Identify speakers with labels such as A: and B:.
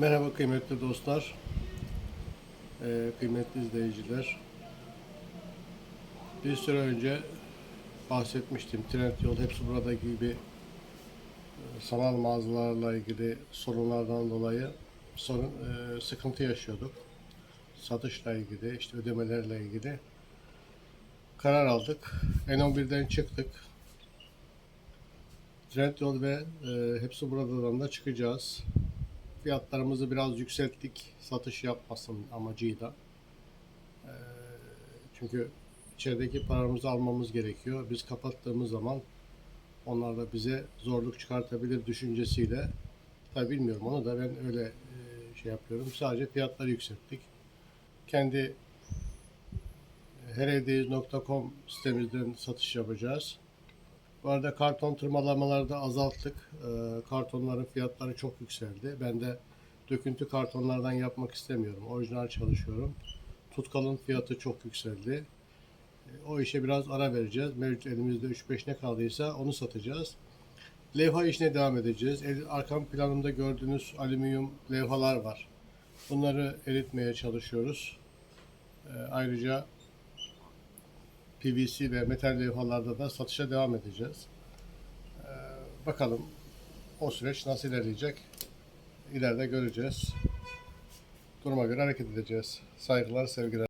A: Merhaba kıymetli dostlar, Ee, kıymetli izleyiciler. Bir süre önce bahsetmiştim. Trendyol hepsi burada gibi e, sanal mağazalarla ilgili sorunlardan dolayı sorun e, sıkıntı yaşıyorduk. Satışla ilgili, işte ödemelerle ilgili karar aldık. N11'den çıktık. Trendyol ve e, hepsi buradan da çıkacağız fiyatlarımızı biraz yükselttik satış yapmasın amacıyla. Ee, çünkü içerideki paramızı almamız gerekiyor. Biz kapattığımız zaman onlar da bize zorluk çıkartabilir düşüncesiyle. Tabi bilmiyorum onu da ben öyle e, şey yapıyorum. Sadece fiyatları yükselttik. Kendi herevdeyiz.com sitemizden satış yapacağız. Arada karton tırmalamaları da azalttık. Ee, kartonların fiyatları çok yükseldi. Ben de döküntü kartonlardan yapmak istemiyorum. Orijinal çalışıyorum. Tutkalın fiyatı çok yükseldi. Ee, O işe biraz ara vereceğiz. Mevcut elimizde 3-5 ne kaldıysa onu satacağız. Levha işine devam edeceğiz. Arkam planımda gördüğünüz alüminyum levhalar var. Bunları eritmeye çalışıyoruz. Ee, Ayrıca PVC ve metal levhalarda da satışa devam edeceğiz. Ee, bakalım o süreç nasıl ilerleyecek? İleride göreceğiz. Duruma göre hareket edeceğiz. Saygılar, sevgiler.